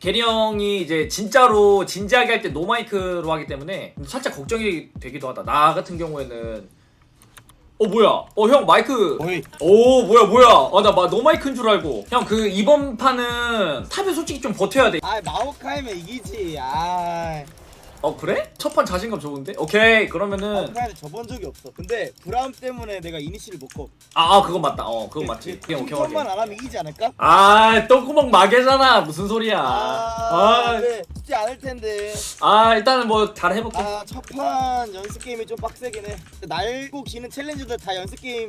게리 형이 이제 진짜로 진지하게 할 때 노마이크로 하기 때문에 살짝 걱정이 되기도 하다. 나 같은 경우에는 어 뭐야? 어 형 마이크 어이 오 뭐야 뭐야? 아나 노마이크인 줄 알고. 형 그 이번 판은 탑에 솔직히 좀 버텨야 돼. 아 마오카이면 이기지 아 어 그래? 첫 판 자신감 좋은데? 오케이 그러면은 마오카이는 져본 적이 없어 근데 브라움 때문에 내가 이니시를 못 거 아, 아 그건 맞다. 어 그건 맞지. 그냥 오케이 만 오케이. 안 하면 이기지 않을까? 아 똥구멍 마개잖아. 무슨 소리야? 아, 아, 네, 쉽지 않을 텐데 아 일단은 뭐 잘 해볼게. 아 첫판 연습 게임이 좀 빡세긴 해 날고 기는 챌린저들 다 연습 게임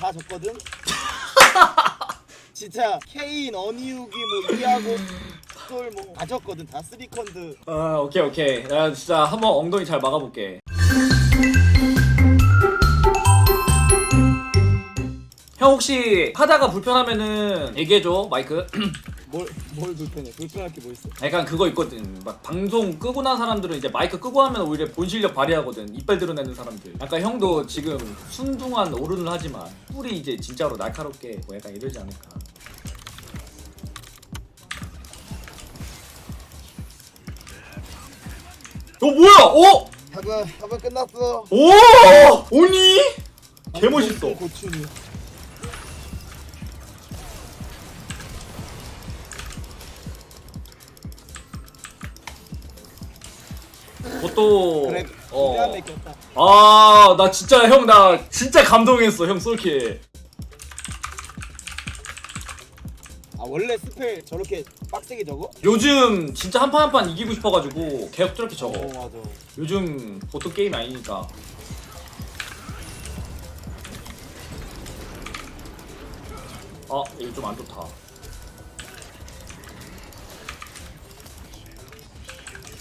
다 졌거든 진짜 케인, 어니우기 뭐 이하고 똘뭐다 졌거든 다 쓰리컨드 아 오케이 오케이. 나 진짜 한번 엉덩이 잘 막아볼게. 형 혹시 하다가 불편하면은 얘기해줘 마이크. 뭘, 뭘 불편해 불편할 게 뭐 있어 약간 그거 있거든. 막 방송 끄고 난 사람들은 이제 마이크 끄고 하면 오히려 본 실력 발휘하거든. 이빨 드러내는 사람들. 약간 형도 지금 순둥한 오른을 하지만 뿔이 이제 진짜로 날카롭게 뭐 약간 이러지 않을까. 어 뭐야? 어? 협은 협은 끝났어 오! 오니? 개 멋있어. 고추니 그것도 그래 어. 어. 맺혔다 아, 나 진짜 형 나 진짜 감동했어. 형 솔킬. 원래 스펠 저렇게 빡세게 적어? 요즘 진짜 한 판 한 판 이기고 싶어 가지고 계속 저렇게 적어. 어 맞아 요즘 보통 게임이 아니니까. 아, 이거 좀 안 좋다.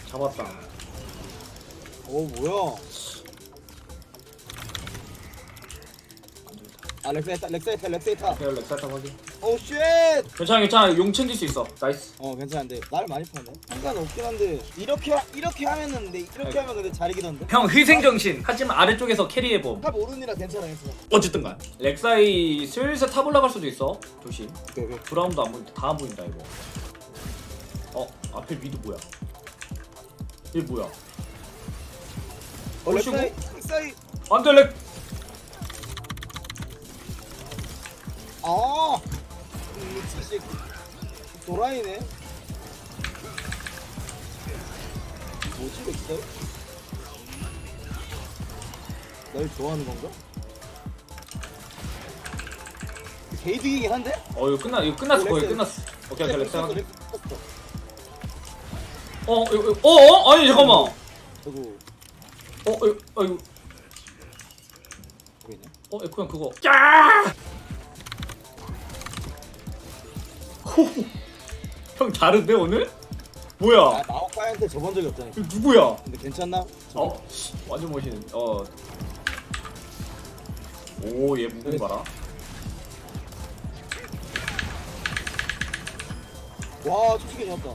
잡았다. 오 뭐야 아 렉사이타 렉사이타 렉사이타 그래, 렉살타 확인. 오쉣! 괜찮아, 괜찮아. 용 챙길 수 있어. 나이스. 어 괜찮은데. 나를 많이 파네 상관 없긴 한데. 이렇게 하- 이렇게 하면은 근데 이렇게 하면 근데 잘 이기던데? 형 희생정신. 하지만 아래쪽에서 캐리해봄. 탑 오른이라 괜찮아 괜찮아. 어쨌든 간. 렉사이 슬슬 탑 올라갈 수도 있어. 조심. 오케이 오케이. 브라운도 안 보인다. 다 안 보인다 이거. 어 앞에 미드 뭐야? 얘 뭐야? 어 보시고. 렉사이 렉사이. 안돼 렉 아 도라이네 뭐지 렉사이 널 좋아하는 건가? 게이득이긴 한데? 어 이거 끝나 이거 끝났어 거의. 끝났어 오케이 오케이 렉사이 확인. 렉사이 어 이거 이거- 어 어? 아니 잠깐만 어 저거 이거 어 이거 보이네 어 그냥 그거 야! 형 다른데 오늘? 뭐야? 아 마오카이한테 저번 적이 없잖아 이거 누구야? 근데 괜찮나? 어? 완전 멋있는 어 오 얘 무공 봐라. 와 솔직히 좋았다.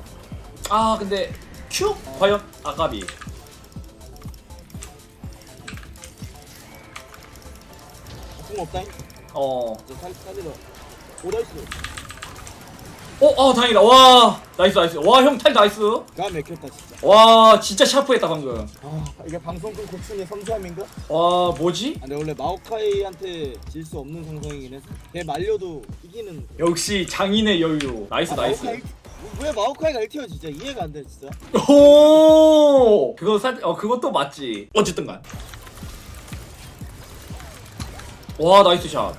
아 근데 큐? 과연? 아까비. 궁 없다잉? 어. 저 살, 살리러. 오 나이스 어, 아 다행이다. 와, 나이스 나이스. 와, 형 탈 나이스. 가 맥혔다 진짜 와, 진짜 샤프했다 방금. 아 이게 방송국 고충의 섬세함인가? 와, 뭐지? 아 근데 원래 마오카이한테 질 수 없는 성성이긴 했어 걔 말려도 이기는 역시 장인의 여유. 나이스 아, 나이스. 마오카이 왜 마오카이가 1티어 진짜 이해가 안 돼 진짜 오, 그거 사, 어 그것도 맞지. 어쨌든간. 와, 나이스 샷.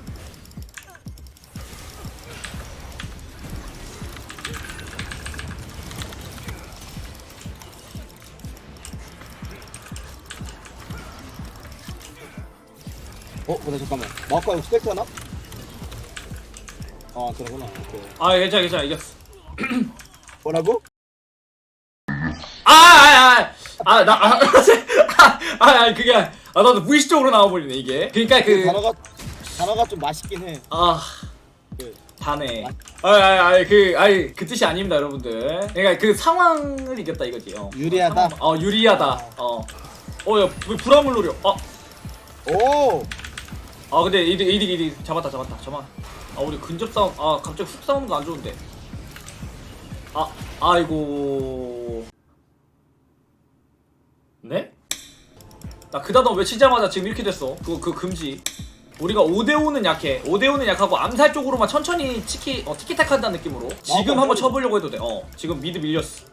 어? 근데 잠깐만 마오카이 혹시 팩트 하나? 아 그러구나 오케이 아, 괜찮아 괜찮아 이겼어. 뭐라고? 아, 아, 아, 아, 나, 아, 아, 아, 아, 그게, 아, 나도 무의식적으로 나와버리네 이게. 그러니까 그 그, 단어가 단어가 좀 맛있긴 해 아. 그, 다네. 아, 아, 아, 그, 아니, 그 뜻이 아닙니다, 여러분들. 그러니까 그 상황을 이겼다 이거지. 어. 유리하다? 어, 유리하다. 어. 어, 야, 왜 불암을 노려? 아, 오! 아, 근데 이득, 이득, 이득. 잡았다, 잡았다. 잠깐. 아 우리 근접 싸움 아 갑자기 훅 싸우는 거안 좋은데 아 아이고 네? 나그 단어 외치자마자 지금 이렇게 됐어 그, 그 금지 우리가 5대5는 약해 5대5는 약하고 암살 쪽으로만 천천히 치키 어, 티키타카 한다는 느낌으로 지금 아, 한번. 쳐보려고 해도 돼어 지금 미드 밀렸어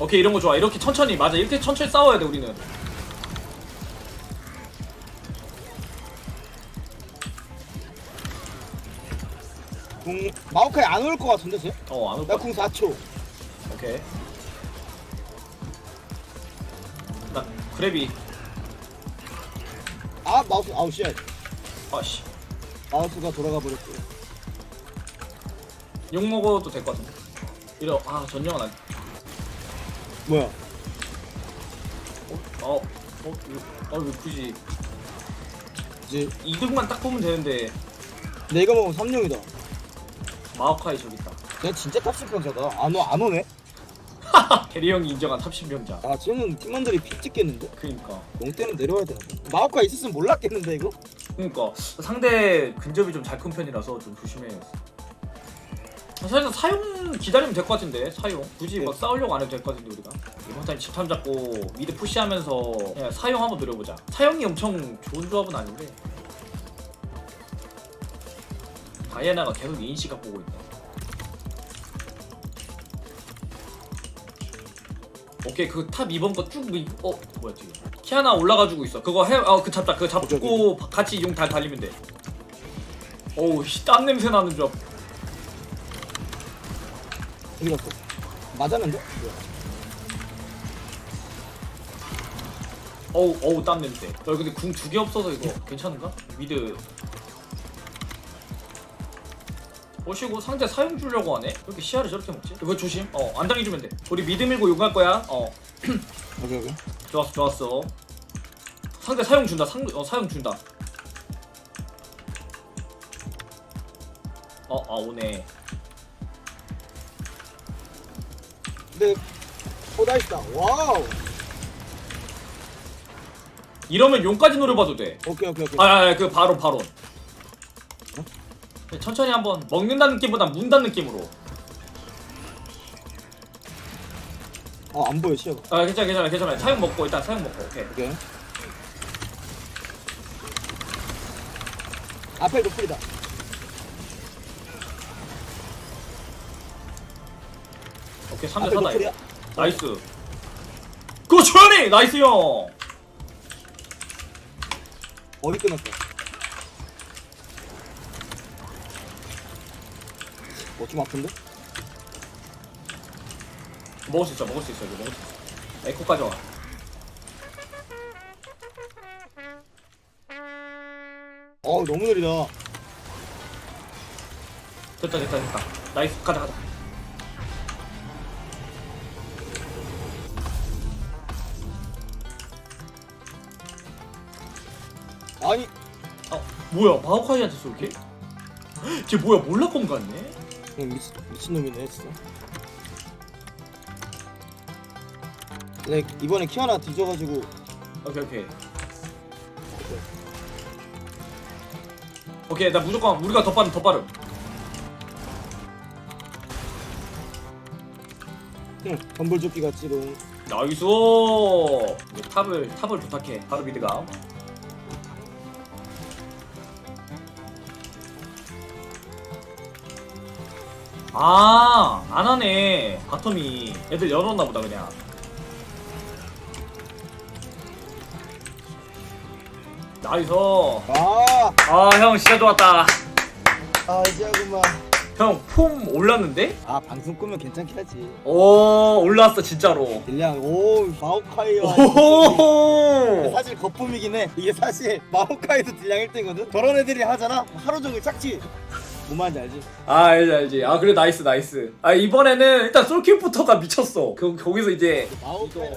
오케이 이런 거 좋아. 이렇게 천천히 맞아. 이렇게 천천히 싸워야 돼 우리는. 궁 마오카이 안 올 것 같은데 쟤? 어안 올 거야 나궁 4초. 오케이. 나 그래비. 아 마우스 아우 쉣 아씨. 마우스가 돌아가 버렸어 욕 먹어도 될 것 같은데. 이러 아 전령은 안 뭐야 어? 어? 어? 이거- 어? 왜 굳이 이제 이득만 딱 보면 되는데 내가 먹으면 3룡이다 마오카이 저기 있다 쟤 진짜 탑승평자다 안, 오, 안 오네? 캐리 형이 인정한 탑신병자 아 쟤는 팀원들이 피 찍겠는데? 그니까 롱 때는 내려와야 되나 마오카이 있었으면 몰랐겠는데 이거? 그니까 상대 근접이 좀 잘 큰 편이라서 좀 조심해요 사실 사용 기다리면 될 것 같은데 사용. 굳이 막 네. 싸우려고 안 해도 될 것 같은데 우리가. 이번 타임 집탐 잡고 미드 푸시하면서 그냥 사용 한번 노려보자. 사용이 엄청 좋은 조합은 아닌데. 다이애나가 계속 인시각 보고 있다 오케이 그 탑 2번 거쭉 어? 뭐야 뒤에 키아나 올라가지고 있어. 그거 해 어그 잡자. 그거 잡고 같이 용달 달리면 돼. 어우 씨, 땀 냄새 나는 조합. 어 디 갔어? 맞았는데? 어우 어우 땀 냄새. 야 근데 궁 두 개 없어서 이거 괜찮은가? 미드. 오시고 상대 사용 주려고 하네. 왜 이렇게 시야를 저렇게 먹지? 이거 조심. 어안 당해주면 돼. 우리 미드 밀고 용할 거야. 어 오케이 오케이 좋았어 좋았어. 상대 사용 준다. 상 어, 사용 준다. 어아 오네. 오 나이스다. 와우. 이러면 용까지 노려봐도 돼. 오케이 오케이 오케이. 아, 아, 그 바로 바로. 천천히 한번 먹는다는 느낌보다 문다는 느낌으로. 아 안 보여 시야가. 아 괜찮아 괜찮아 괜찮아. 사용 먹고 일단 사용 먹고 오케이. 오케이. 앞에 노플이다 오케이 3대 앞에 4다 노플이야? 이거 나이스. 그거 조연이! 나이스 형! 어디 끊었어. 어좀 아픈데? 먹을 수 있어 먹을 수 있어 이거 먹을 수 있어. 에코까지 와. 어우 너무 느리다. 됐다 됐다 됐다. 나이스 가자 가자 아니 어 뭐야? 마오카이한테 쏠게? 쟤 뭐야? 몰라건 같네? 그냥 미친, 미친놈이네 진짜. 네 이번에 키 하나 뒤져가지고. 오케이 오케이. 오케이 나 무조건 우리가 더 빠름 더 빠름. 응 덤불조끼 같지롱. 나이스 이제 탑을 탑을 부탁해 바로 미드가 아 안 하네. 바텀이 애들 열었나 보다 그냥. 나이스. 아, 아 형 진짜 좋았다. 아 이제 하구만. 형 폼 올랐는데? 아 방송 끄면 괜찮긴 하지. 오 올랐어 진짜로. 딜량 오 마오카이와 오호호호 사실 거품이긴 해. 이게 사실 마오카이도 딜량 1등이거든? 저런 애들이 하잖아? 하루 종일 짝지 뭔 말인지 알지? 아 알지 알지. 아 그래 나이스 나이스. 아 이번에는 일단 솔킷부터가 미쳤어. 그, 거기서 이제 마오카이